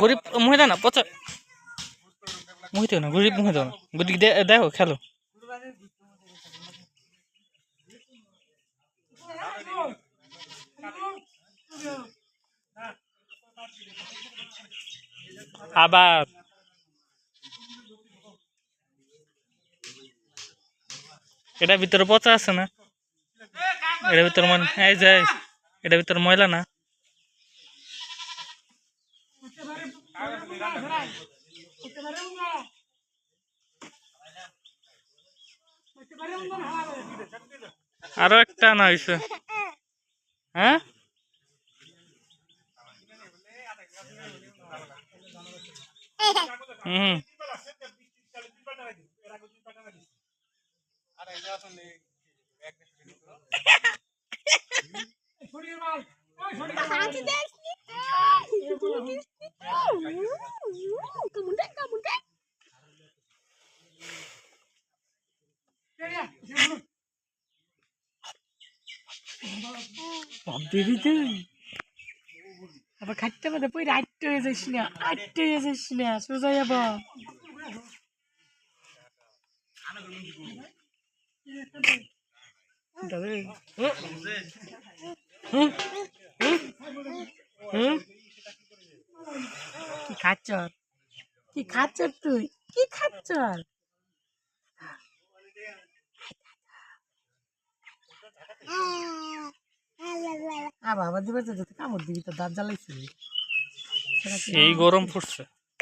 গরিব মুহে দাও না, পচা। মুহে না, গরিব মুহে দাও না। গরিব দেখো খেলো। আবার এটা ভিতরে পচা আছে না? এটার ভিতরে এই যে, এটার ভিতরে ময়লা না? আরও একটা না হয়েছে হ্যাঁ? হুম। দিবি তুই আবার খাটতে মধ্যে পই আটটে হয়ে যাস না আটটে হয়ে যাস না সোজা যাব কি খাচ্ছ কি খাচ্ছ তুই? কি খাচ্ছ আ বাবা দিবে তো কামড় দিবি তো দাঁত জ্বালাইছিলি। এই গরম পড়ছে